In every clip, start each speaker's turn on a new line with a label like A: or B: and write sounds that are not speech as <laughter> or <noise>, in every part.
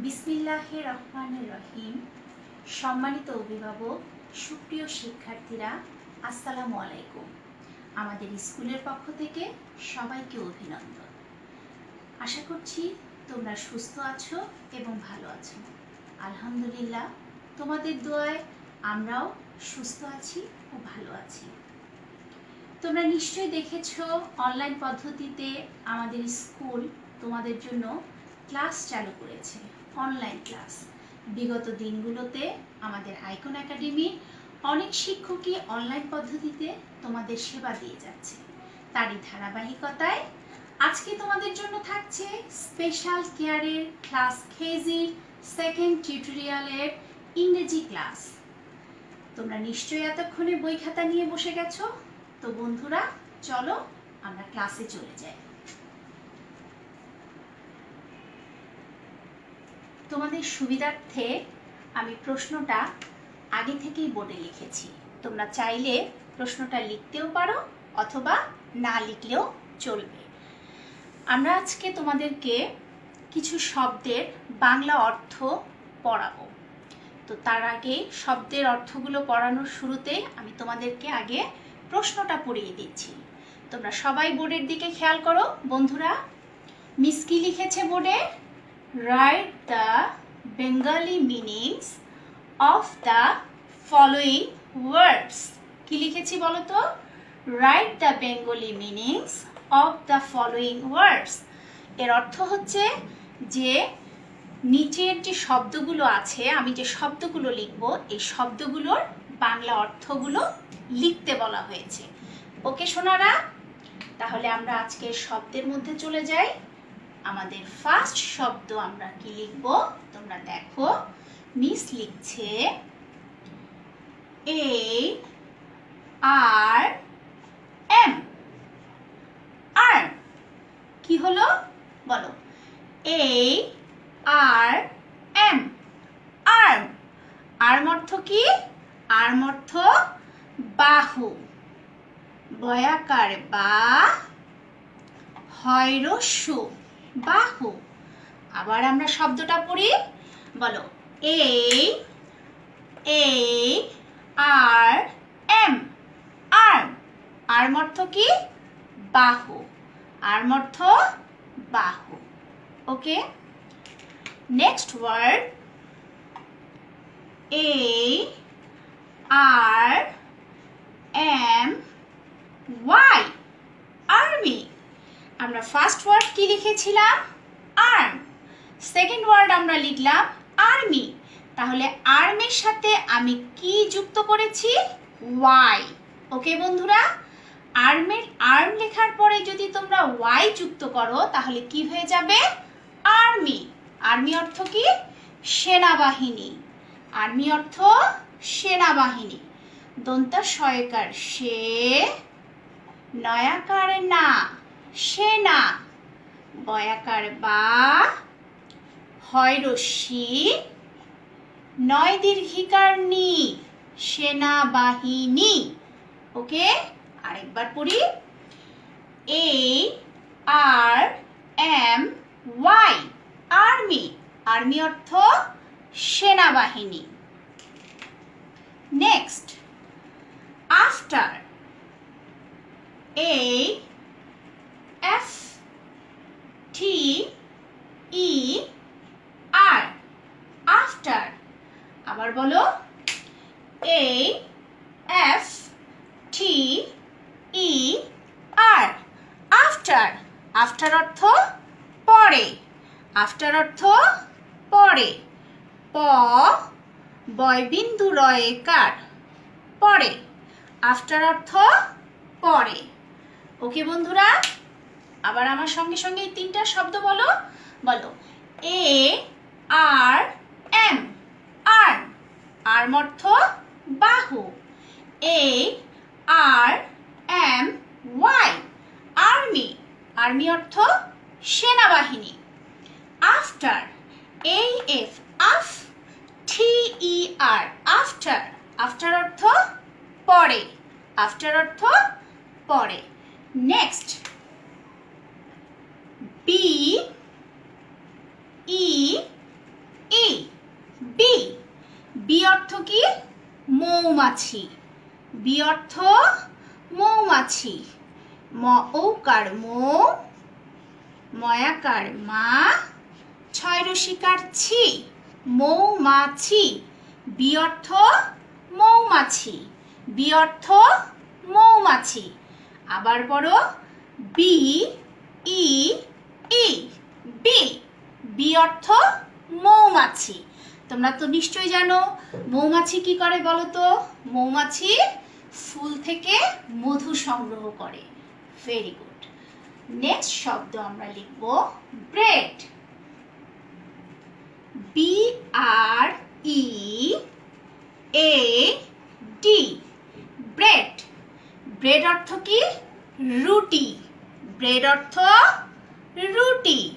A: বিসমিল্লাহ রহমান রহিম। সম্মানিত অভিভাবক, সুপ্রিয় শিক্ষার্থীরা, আসসালামু আলাইকুম। আমাদের স্কুলের পক্ষ থেকে সবাইকে অভিনন্দন। আশা করছি তোমরা সুস্থ আছো এবং ভালো আছো। আলহামদুলিল্লাহ, তোমাদের দোয়ায় আমরাও সুস্থ আছি ও ভালো আছি। তোমরা নিশ্চয়ই দেখেছ, অনলাইন পদ্ধতিতে আমাদের স্কুল তোমাদের জন্য ক্লাস চালু করেছে। অনলাইন ক্লাস বিগত দিনগুলোতে আমাদের আইকন একাডেমি অনেক শিক্ষকই অনলাইন পদ্ধতিতে তোমাদের সেবা দিয়ে যাচ্ছে। তারই ধারাবাহিকতায় আজকে তোমাদের জন্য থাকছে স্পেশাল কেয়ারের ক্লাস কেজি সেকেন্ড টিউটোরিয়ালের ইংরেজি ক্লাস তোমরা নিশ্চয়ই এতক্ষণে বই খাতা নিয়ে বসে গেছো। তো বন্ধুরা, চলো আমরা ক্লাসে চলে যাই। তোমাদের সুবিধার্থে আমি প্রশ্নটা আগে থেকেই বোর্ডে লিখেছি। তোমরা চাইলে প্রশ্নটা লিখতেও পারো অথবা না লিখলেও চলবে। আমরা আজকে তোমাদেরকে কিছু শব্দের বাংলা অর্থ পড়াবো। তো তার আগে শব্দের অর্থগুলো পড়ানোর শুরুতে আমি তোমাদেরকে আগে প্রশ্নটা পড়িয়ে দিচ্ছি। তোমরা সবাই বোর্ডের দিকে খেয়াল করো, বন্ধুরা। মিস কি লিখেছে বোর্ডে? Write the Bengali meanings of the following words কি লিখেছি বলো তো write the Bengali meanings of the following words এর অর্থ হচ্ছে যে নিচের যে শব্দগুলো আছে, আমি যে শব্দগুলো লিখব, এই শব্দগুলোর বাংলা অর্থগুলো লিখতে বলা হয়েছে। ওকে সোনারা? তাহলে আমরা আজকে শব্দের মধ্যে চলে যাই। আমাদের ফার্স্ট শব্দ আমরা কি লিখব? তোমরা দেখো মিস লিখছে এ আর এম আর কি হলো? বলো। A R M arm arm অর্থ কি? আর্ম অর্থ বাহু। বয়াকার বা হয়রস্যু বাহু। আবার আমরা শব্দটা পড়ি, বলো এ এই আর এম আর্ম আর্ম অর্থ কি? বাহু। আর্ম অর্থ বাহু। Okay next word A R M Y army আমরা ফার্স্ট ওয়ার্ড কি লিখেছিলাম? আর্ম সেকেন্ড ওয়ার্ড আমরা লিখলাম আর্মি তাহলে আর্মের সাথে আমি কি যুক্ত করেছি? ওয়াই ওকে বন্ধুরা? আর্মের আর্ম লেখার পরে যদি তোমরা ওয়াই যুক্ত করো, তাহলে কি হয়ে যাবে? আর্মি আর্মি অর্থ কি? সেনাবাহিনী. আর্মি অর্থ সেনাবাহিনী. দন্ত সয়কার সে নয়াকার না। সেনা বয়াকার বা হয় রশ্মি নয় দীর্ঘিকার নি, সেনাবাহিনী। ওকে, আরেকবার পড়ি। A R M Y army army অর্থ সেনাবাহিনী। Next after A F T E R after আবার বলো A F T E R after after অর্থ পরে। আফটার অর্থ পরে। প বয় বিন্দু রয়ে কার? পরে। আফটার অর্থ পরে। ওকে বন্ধুরা আবার আমার সঙ্গে সঙ্গে এই তিনটা শব্দ বলো। বলো। A, R, M. R. Arm অর্থ বাহু। A, R, M, Y. Army. Army অর্থ সেনাবাহিনী। আফটার। এ, এফ, আফ, টি, ই, আর। আফটার। আফটার অর্থ পরে। আফটার অর্থ পরে। Next. B E A, B. B অর্থ কি? মৌমাছি। B অর্থ মৌমাছি। ম ওকার মো, ময়াকার মা, ছয় রসিকার ছি। মৌমাছি। বি অর্থ মৌমাছি। বি অর্থ মৌমাছি। আবার পড়ো B E e, E, bee bee অর্থ মৌমাছি। তোমরা তো নিশ্চয়ই জানো, মৌমাছি কি করে বলো তো মৌমাছি ফুল থেকে মধু সংগ্রহ করে। ভেরি গুড নেক্সট শব্দ আমরা লিখব bread. B R E A D bread bread অর্থ কি? রুটি। ব্রেড অর্থ রুটি।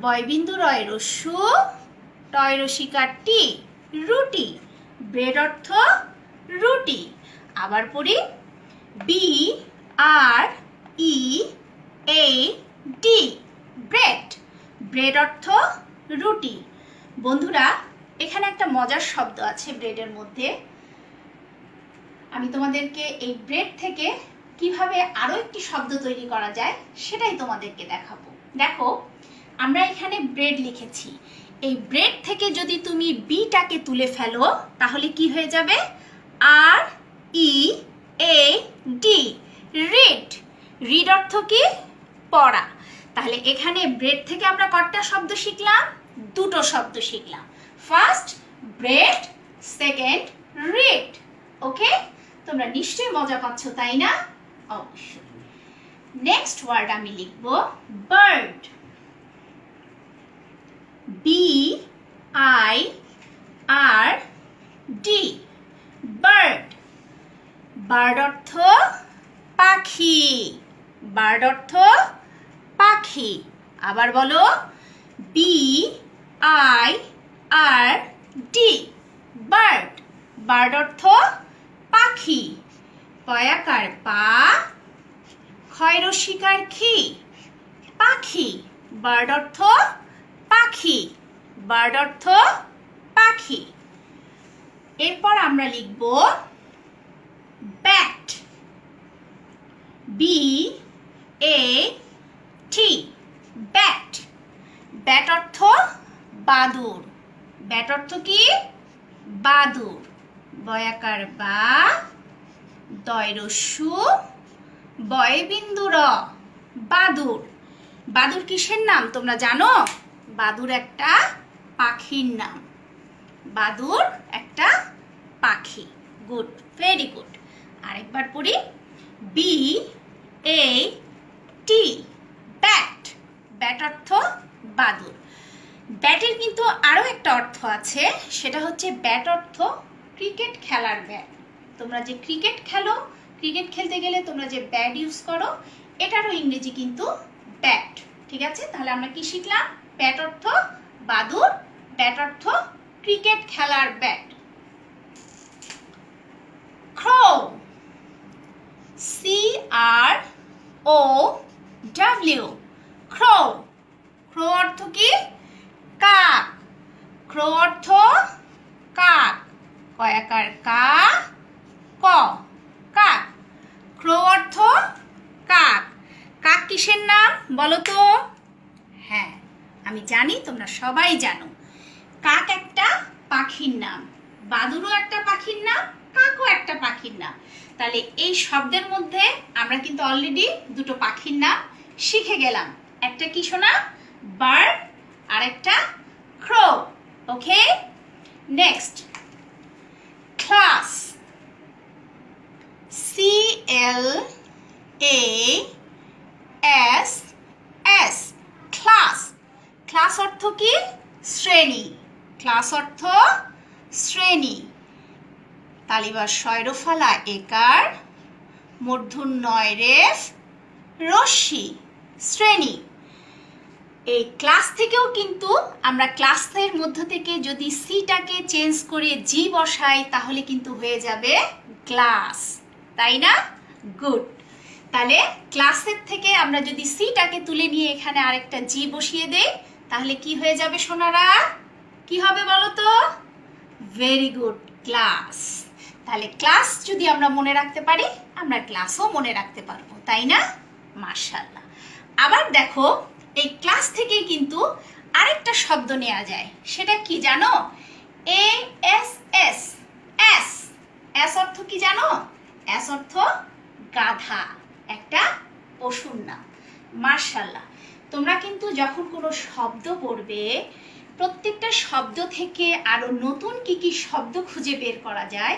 A: বয়বিন্দু রয় রস্যু, টয় রসিকার টি, রুটি। ব্রেড অর্থ রুটি। আবার পড়ি, B, R, E, A, D, bread. Bread অর্থ রুটি। বন্ধুরা, এখানে একটা মজার শব্দ আছে ব্রেডের মধ্যে। আমি তোমাদেরকে এই ব্রেড থেকে কীভাবে আরও একটি শব্দ তৈরি করা যায় সেটাই তোমাদেরকে দেখাবো। দেখো, আমরা এখানে ব্রেড লিখেছি। এই ব্রেড থেকে যদি তুমি বিটাকে তুলে ফেলো, তাহলে কি হয়ে যাবে? R E A D read read অর্থ কি? পড়া। তাহলে এখানে ব্রেড থেকে আমরা কটা শব্দ শিখলাম? দুটো শব্দ শিখলাম। First bread second read okay তোমরা নিশ্চয়ই মজা পাচ্ছ, তাই না? অবশ্যই। নেক্সট ওয়ার্ড আমি লিখব bird B I R D bird bird অর্থ পাখি। বার্ড অর্থ পাখি। আবার বলো B I R D bird bird অর্থ পাখি। পয়াকার পা ক্ষয় রসিকার খি পাখি। বার্ড অর্থ পাখি। বার্ড অর্থ পাখি। এরপর আমরা লিখব bat. B A T bat. Bat অর্থ বাদুর। ব্যাট অর্থ কি? বাদুর। বয়াকার বা দয়রস্যু বয়বিন্দু র, বাদুর। বাদুর কিসের নাম তোমরা জানো? বাদুর একটা পাখির নাম। বাদুর একটা পাখি। Good, very good. আরেকবার পড়ি। B A T, bat. Bat অর্থ বাদুর। ব্যাটের কিন্তু আরও একটা অর্থ আছে, সেটা হচ্ছে ব্যাট অর্থ ক্রিকেট খেলার ব্যাট। তোমরা যে ক্রিকেট খেলো ক্রিকেট খেলতে গেলে তোমরা যে ব্যাট ইউজ করো, এটারও ইংরেজি কিন্তু ব্যাট ঠিক আছে? তাহলে আমরা কি শিখলাম? ব্যাট অর্থ বাদুর ব্যাট অর্থ ক্রিকেট খেলার bat crow C R O W crow crow অর্থ কি? কাক। ক্রো অর্থ কাক। কয়াকার কা, ক। কাক? ক্রো অর্থ কাক। কাক কিসের নাম বলো তো? হ্যাঁ আমি জানি, তোমরা সবাই জানো। কাক একটা পাখির নাম, বাদুরও একটা পাখির নাম, কাকও একটা পাখির নাম। তাহলে এই শব্দের মধ্যে আমরা কিন্তু অলরেডি দুটো পাখির নাম শিখে গেলাম। একটা কি শোনা? বার্ড, আর একটা crow. Okay next class C L A S S class class অর্থ কি? শ্রেণি. ক্লাস অর্থ শ্রেণি. তালিবার শয়রফালা একার মূর্ধন্যয় রেফ রশ্মি, শ্রেণি। এই ক্লাস থেকেও কিন্তু আমরা ক্লাসের মধ্য থেকে যদি সিটাকে চেঞ্জ করে জি বসাই, তাহলে কিন্তু হয়ে যাবে ক্লাস তাই না? গুড তাহলে ক্লাসের থেকে আমরা যদি সিটাকে তুলে নিয়ে এখানে আরেকটা জি বসিয়ে দেই, তাহলে কি হয়ে যাবে সোনারা? কি হবে বলো তো ভেরি গুড ক্লাস তাহলে ক্লাস যদি আমরা মনে রাখতে পারি, আমরা ক্লাসও মনে রাখতে পারব, তাই না? মার্শাল্লাহ আবার দেখো, এই ক্লাস থেকেই কিন্তু আরেকটা শব্দ নেওয়া যায়। সেটা কি জানো? A S S S S অর্থ কি জানো? এস অর্থ গাধা, একটা পশুর নাম। মার্শাল্লাহ, তোমরা কিন্তু যখন কোনো শব্দ পড়বে, প্রত্যেকটা শব্দ থেকে আরও নতুন কি কি শব্দ খুঁজে বের করা যায়,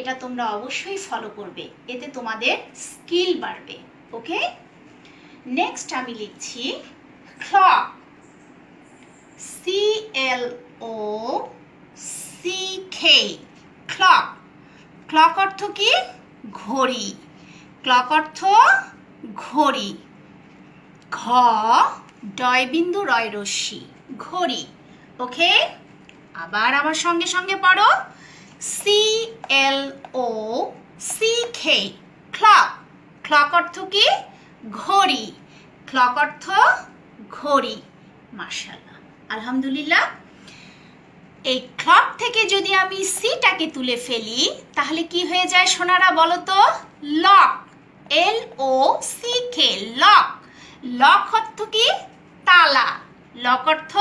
A: এটা তোমরা অবশ্যই ফলো করবে। এতে তোমাদের স্কিল বাড়বে ওকে নেক্সট আমি লিখছি clock C L O C K clock clock অর্থ কি? ঘড়ি। ক্লক অর্থ ঘড়ি। ঘ ডয় বিন্দু রয় রশ্মি, ঘড়ি। ওকে? আবার আমার সঙ্গে সঙ্গে পড়ো। C L O C K clock. Clock অর্থ কি? ঘড়ি। ক্লক অর্থ ঘড়ি। মার্শাল্লাহ আলহামদুলিল্লাহ। এই ক্লক থেকে যদি আমি সিটাকে তুলে ফেলি, তাহলে কি হয়ে যায় সোনারা বলো তো lock L O C K lock lock অর্থ কি? তালা। লক অর্থ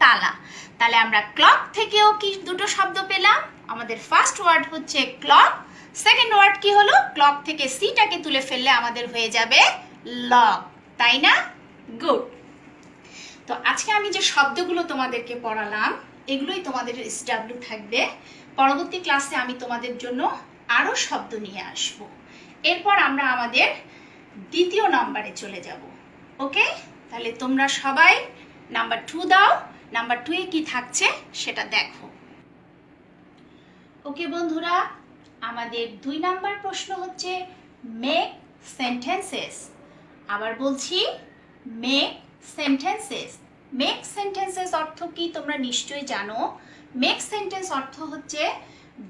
A: তালা। তাহলে আমরা ক্লক থেকেও কি দুটো শব্দ পেলাম? আমাদের ফার্স্ট ওয়ার্ড হচ্ছে ক্লক সেকেন্ড ওয়ার্ড কি হলো? ক্লক থেকে সিটাকে তুলে ফেললে আমাদের হয়ে যাবে লক তাই না? গুড তো আজকে আমি যে শব্দগুলো তোমাদেরকে পড়ালাম এগুলোই তোমাদের এসডাব্লিউ থাকবে। পরবর্তী ক্লাসে আমি তোমাদের জন্য আরও শব্দ নিয়ে আসব। এরপর আমরা আমাদের দ্বিতীয় নাম্বারে চলে যাব। ওকে তাহলে তোমরা সবাই নাম্বার টু দাও। নাম্বার টু এ কি থাকছে সেটা দেখো। ওকে বন্ধুরা, আমাদের দুই নাম্বার প্রশ্ন হচ্ছে মেক সেন্টেন্সেস আবার বলছি মেক সেন্টেন্সেস মেক সেন্টেন্সেস অর্থ কি তোমরা নিশ্চয়ই জানো। মেক সেন্টেন্স অর্থ হচ্ছে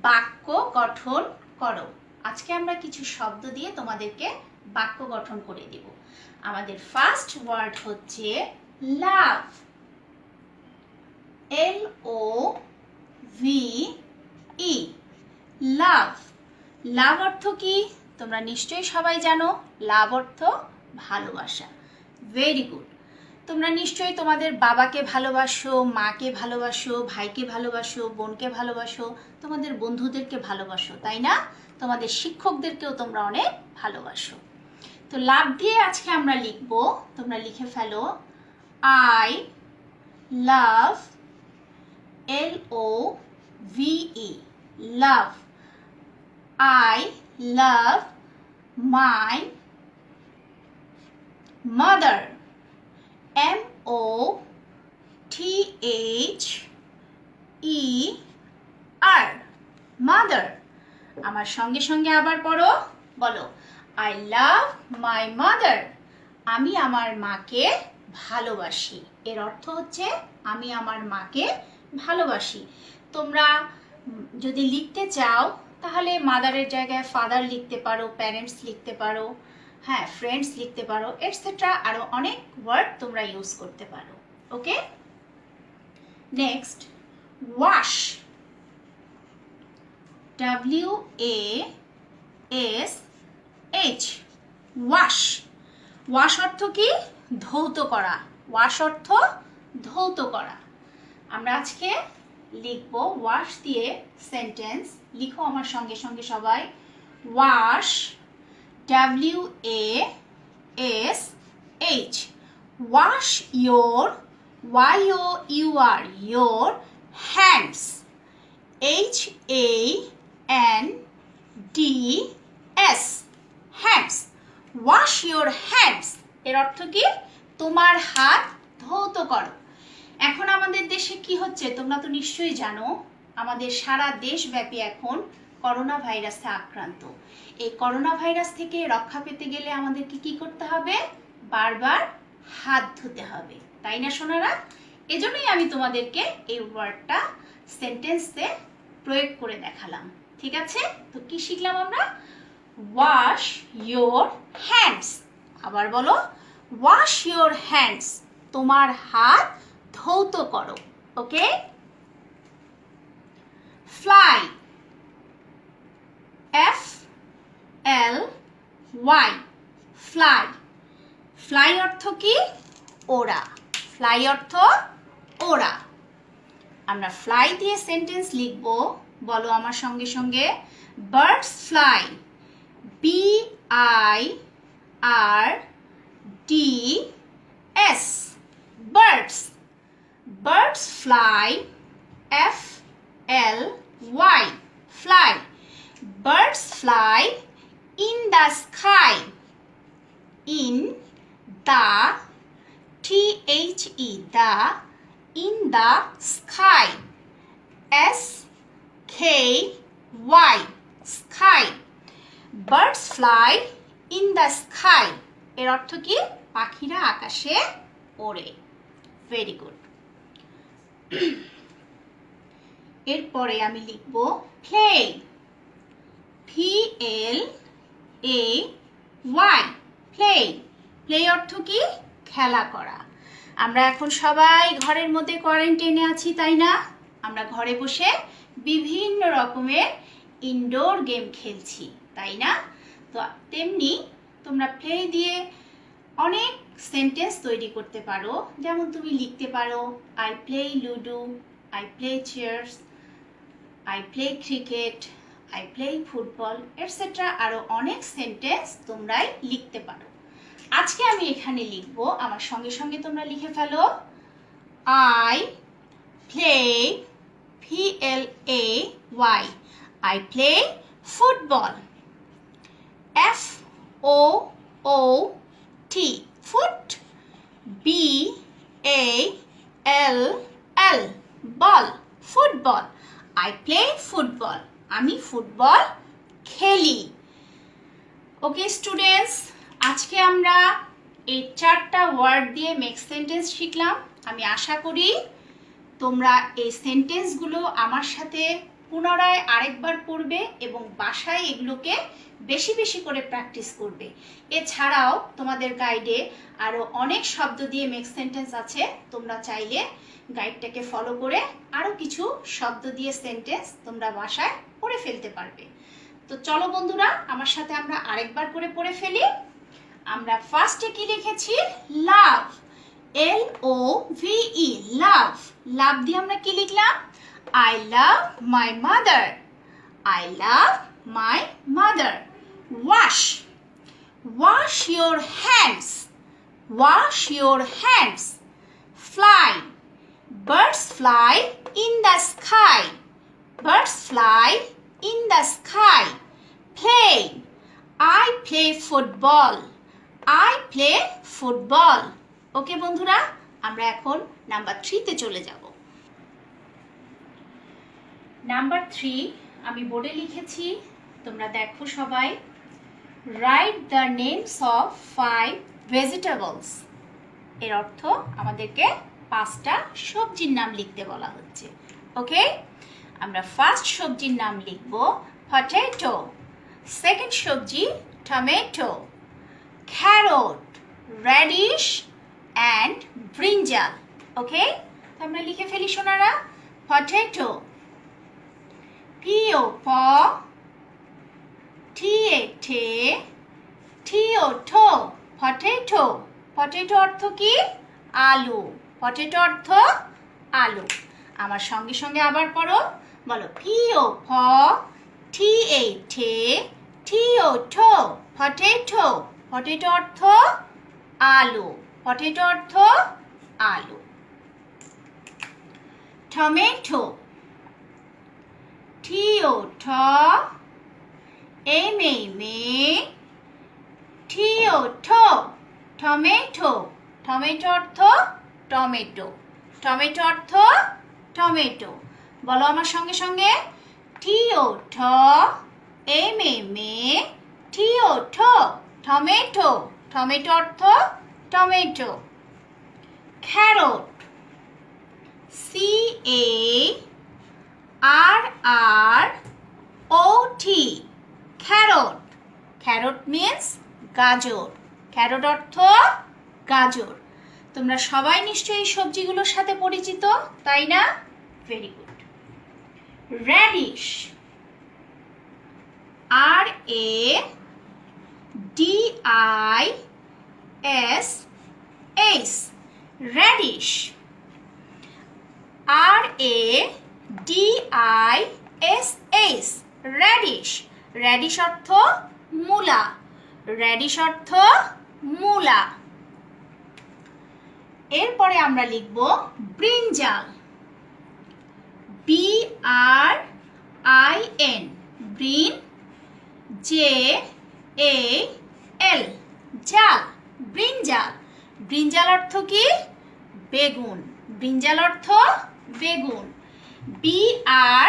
A: বাক্য গঠন করো। আজকে আমরা কিছু শব্দ দিয়ে তোমাদেরকে বাক্য গঠন করে দিব। আমাদের ফার্স্ট ওয়ার্ড হচ্ছে লাভ এল ও ভি ই লাভ লাভ অর্থ কি? তোমরা নিশ্চয়ই সবাই জানো। লাভ অর্থ ভালোবাসা। ভেরি গুড তোমরা নিশ্চয়ই তোমাদের বাবাকে ভালোবাসো, মাকে ভালোবাসো, ভাইকে ভালোবাসো, বোনকে ভালোবাসো, তোমাদের বন্ধুদেরকে ভালোবাসো, তাই না? তোমাদের শিক্ষকদেরকেও তোমরা অনেক ভালোবাসো। তো লাভ দিয়ে আজকে আমরা লিখব, তোমরা লিখে ফেলো I love L O V E love I love my mother M O T H E R. Mother. আমার সঙ্গে সঙ্গে আবার পড়ো। বলো আই লাভ মাই মাদার আমি আমার মাকে ভালোবাসি। এর অর্থ হচ্ছে, আমি আমার মাকে ভালোবাসি। তোমরা যদি লিখতে চাও, তাহলে মাদারের জায়গায় ফাদার লিখতে পারো প্যারেন্টস লিখতে পারো। হ্যাঁ ফ্রেন্ডস লিখতে পারো এটসেট্রা আরও অনেক ওয়ার্ড তোমরা ইউজ করতে পারো okay next wash W A S H wash wash অর্থ কি? ধৌত করা ওয়াশ অর্থ ধৌত করা। আমরা আজকে লিখব ওয়াশ দিয়ে সেন্টেন্স লিখো আমার সঙ্গে সঙ্গে সবাই। Wash W A S H. Wash your, Y O U R, your hands. H A N D S. Hands. Wash your hands. এর অর্থ কি তোমার হাত ধৌত করো এখন আমাদের দেশে কি হচ্ছে তোমরা তো নিশ্চয়ই জানো, আমাদের সারা দেশব্যাপী এখন করোনা ভাইরাসে আক্রান্ত। এই করোনা ভাইরাস থেকে রক্ষা পেতে গেলে আমাদেরকে কি করতে হবে? বারবার হাত ধুতে হবে। তাই না, সোনারা? এজন্যই আমি তোমাদেরকে এই ওয়ার্ডটা সেন্টেন্সে প্রয়োগ করে দেখালাম। ঠিক আছে? তো কি শিখলাম আমরা? ওয়াশ ইয়োর হ্যান্ডস আবার বলো ওয়াশ ইয়োর হ্যান্ডস তোমার হাত ধৌত করো। Okay fly F L Y fly fly অর্থ কি? ওরা ফ্লাই অর্থ ওরা আমরা ফ্লাই দিয়ে সেন্টেন্স লিখব। বলো আমার সঙ্গে সঙ্গে। Birds fly B I R D S birds birds fly F L Y fly birds fly in the sky in the, T H E the, in the sky. S, K, Y, sky. Birds fly in the sky. এর অর্থ কি? পাখিরা আকাশে ওড়ে। Very good <clears throat> এরপরে আমি লিখব play P A Y play play অর্থ কি? খেলা করা। আমরা এখন সবাই ঘরের মধ্যে কোয়ারেন্টাইনে আছি, তাই না? আমরা ঘরে বসে বিভিন্ন রকমের ইনডোর গেম খেলছি, তাই না? তো তেমনি তোমরা প্লে দিয়ে অনেক সেন্টেন্স তৈরি করতে পারো। যেমন তুমি লিখতে পারো I play ludo I play chairs I play cricket I play football etcetera আরও অনেক সেন্টেন্স তোমরাই লিখতে পারো। আজকে আমি এখানে লিখব, আমার সঙ্গে সঙ্গে তোমরা লিখে ফেলো। I play P L A Y I play football F O O T foot B A L L ball football I play football আমি ফুটবল খেলি। ওকে স্টুডেন্টস আজকে আমরা এই চারটা ওয়ার্ড দিয়ে মেক সেন্টেন্স শিখলাম। আমি আশা করি তোমরা এই সেন্টেন্সগুলো আমার সাথে পুনরায় আরেকবার পড়বে এবং বাসায় এগুলোকে বেশি বেশি করে প্র্যাকটিস করবে। এছাড়াও তোমাদের গাইডে আরও অনেক শব্দ দিয়ে মেক সেন্টেন্স আছে। তোমরা চাইলে গাইডটাকে ফলো করে আরও কিছু শব্দ দিয়ে সেন্টেন্স তোমরা বাসায় পড়ে ফেলতে পারবে। তো চলো বন্ধুরা, আমার সাথে আমরা আরেকবার করে পড়ে ফেলি। আমরা ফার্স্টে কি লিখেছি? লাভ এল ও ভি ই লাভ লাভ দিয়ে আমরা কি লিখলাম? I love my mother I love my mother wash wash your hands wash your hands fly birds fly in the sky birds fly in the sky play i play football i play football okay বন্ধুরা আমরা এখন number থ্রিতে চলে যাব number three আমি বোর্ডে লিখেছি, তোমরা দেখো সবাই। Write the names of five vegetables এর অর্থ আমাদেরকে পাঁচটা সবজির নাম লিখতে বলা হচ্ছে। ওকে আমরা ফার্স্ট সবজির নাম লিখব পটেটো সেকেন্ড সবজি tomato carrot radish and brinjal okay আমরা লিখে ফেলি সোনারা পটেটো পিও প টিএ টে টিও ঠো পটেটো পটেটো অর্থ কি? আলু. পটেটো অর্থ আলু। আমার সঙ্গে সঙ্গে আবার পড়ো। বলো পিও ফ টি এ ঠে টিও ঠো পটেটো পটেটো অর্থ আলু। পটেটো অর্থ আলু। টমেটো টিও ঠ এম এ মে টিও ঠো টমেটো টমেটো অর্থ টমেটো টমেটো অর্থ টমেটো। বলো আমার সঙ্গে সঙ্গে। টিও ঠ এম এ মে টিও ঠ টমেটো টমেটো অর্থ tomato. Carrot C A R R O T carrot carrot means গাজর। ক্যারোট অর্থ গাজর। তোমরা সবাই নিশ্চয়ই এই সবজিগুলোর সাথে পরিচিত, তাই না? Very good radish R A D I S H radish R A D I S H radish radish অর্থ মূলা। র্যাডিশ অর্থ মূলা। এরপরে আমরা লিখব brinjal B R I N brin J A L jal brinjal brinjal অর্থ কি? বেগুন। ব্রিঞ্জাল অর্থ বেগুন। B R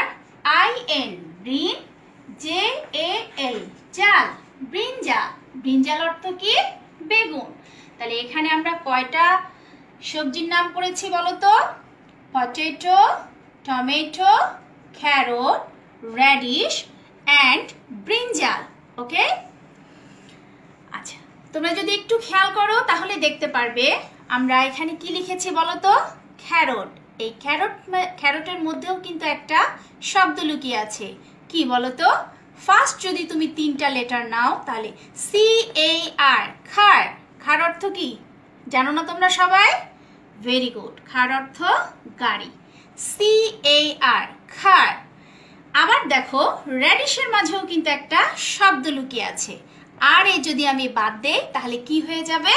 A: I N brin J A L jal brinjal brinjal অর্থ কি? বেগুন। তাহলে এখানে আমরা কয়টা সবজির নাম করেছি বলো তো potato tomato carrot radish and brinjal okay আচ্ছা তোমরা যদি একটু খেয়াল করো তাহলে দেখতে পারবে, আমরা এখানে কি লিখেছি বলো তো ক্যারট এই ক্যারট ক্যারটের মধ্যেও কিন্তু একটা শব্দ লুকিয়ে আছে। কি বলো তো ফার্স্ট যদি তুমি তিনটা লেটার নাও, তাহলে সি এ আর খার। খার অর্থ কি? জানো না তোমরা সবাই? ভেরি গুড খার অর্থ গাড়ি। সি এ আর খার। আবার দেখো র্যাডিশের মাঝেও কিন্তু একটা শব্দ লুকিয়ে আছে। আর এ যদি আমি বাদ দেই, তাহলে কি হয়ে যাবে?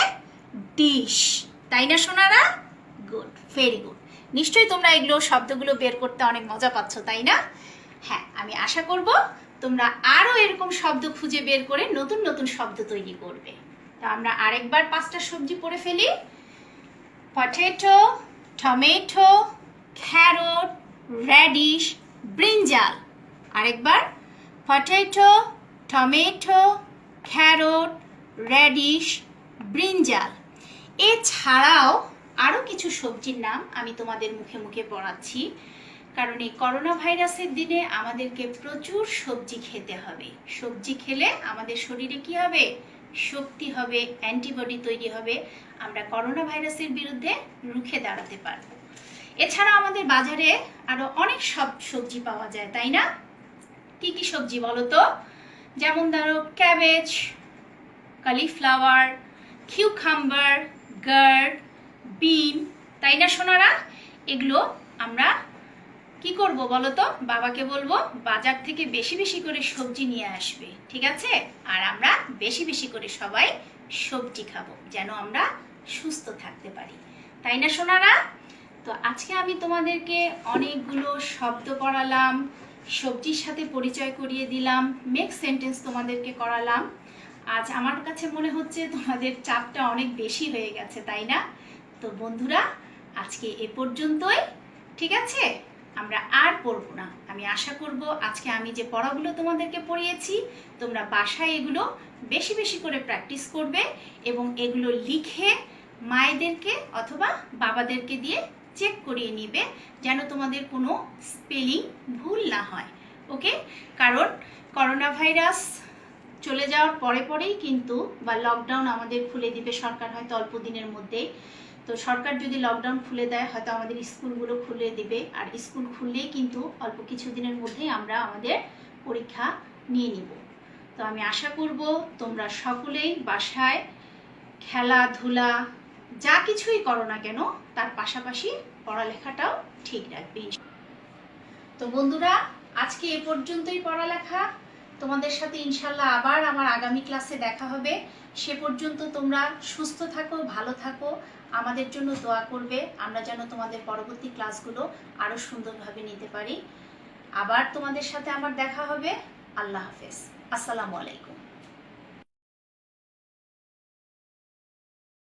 A: ডিশ তাই না, সোনারা? গুড ভেরি গুড নিশ্চয়ই তোমরা এগুলো শব্দগুলো বের করতে অনেক মজা পাচ্ছ, তাই না? হ্যাঁ আমি আশা করব তোমরা আরও এরকম শব্দ খুঁজে বের করে নতুন নতুন শব্দ তৈরি করবে। তো আমরা আরেকবার পাঁচটা সবজি পড়ে ফেলি। Potato tomato carrot radish brinjal আরেকবার। Potato tomato carrot radish brinjal এছাড়াও আরও কিছু সবজির নাম আমি তোমাদের মুখে মুখে পড়াচ্ছি। কারণ এই করোনা ভাইরাসের দিনে আমাদেরকে প্রচুর সবজি খেতে হবে। সবজি খেলে আমাদের শরীরে কি হবে? শক্তি হবে, অ্যান্টিবডি তৈরি হবে। আমরা করোনা ভাইরাসের বিরুদ্ধে রুখে দাঁড়াতে পারব। এছাড়া আমাদের বাজারে আরও অনেক সব সবজি পাওয়া যায়, তাই না? কি কি সবজি বলো তো? যেমন ধরো cabbage cauliflower cucumber gourd bean, তাই না সোনারা? এগুলো আমরা কি করব বলো তো? বাবাকে বলব বাজার থেকে বেশি বেশি করে সবজি নিয়ে আসবে, ঠিক আছে? আর আমরা বেশি বেশি করে সবাই সবজি খাব, যেন আমরা সুস্থ থাকতে পারি, তাই না সোনারা? তো আজকে আমি তোমাদেরকে অনেকগুলো শব্দ পড়ালাম, সবজির সাথে পরিচয় করিয়ে দিলাম মেক সেন্টেন্স তোমাদেরকে করালাম। আজ আমার কাছে মনে হচ্ছে তোমাদের চাপটা অনেক বেশি হয়ে গেছে, তাই না? তো বন্ধুরা, আজকে এ পর্যন্তই। ঠিক আছে? আমরা আর পড়ব না। আমি আশা করব আজকে আমি যে পড়াগুলো তোমাদেরকে পড়িয়েছি, তোমরা বাসায় এগুলো বেশি বেশি করে প্র্যাকটিস করবে এবং এগুলো লিখে মায়েদেরকে অথবা বাবাদেরকে দিয়ে চেক করিয়ে নিবে যেন তোমাদের কোনো স্পেলিং ভুল না হয়। ওকে কারণ করোনা ভাইরাস চলে যাওয়ার পরে পরেই কিন্তু বা লকডাউন আমাদের খুলে দিবে সরকার হয়তো অল্প দিনের মধ্যেই। তো সরকার যদি লকডাউন খুলে দেয়, হয়তো আমাদের স্কুলগুলো খুলে দিবে। আর স্কুল খুললেই কিন্তু অল্প কিছু দিনের মধ্যেই আমরা আমাদের পরীক্ষা নিয়ে নিব। তো আমি আশা করব তোমরা সকলেই বাসায় খেলাধুলা, যা কিছুই করো না কেন, তার পাশাপাশি পড়ালেখাটাও ঠিক রাখবে। তো বন্ধুরা, আজকে এ পর্যন্তই পড়ালেখা। তোমাদের সাথে ইনশাল্লাহ আবার আমার আগামী ক্লাসে দেখা হবে। সে পর্যন্ত তোমরা সুস্থ থাকো, ভালো থাকো। আমাদের জন্য দোয়া করবে। আমরা যেন তোমাদের পরবর্তী ক্লাসগুলো আরও সুন্দরভাবে নিতে পারি। আবার তোমাদের সাথে আমার দেখা হবে। আল্লাহ হাফেজ। আসসালামু আলাইকুম।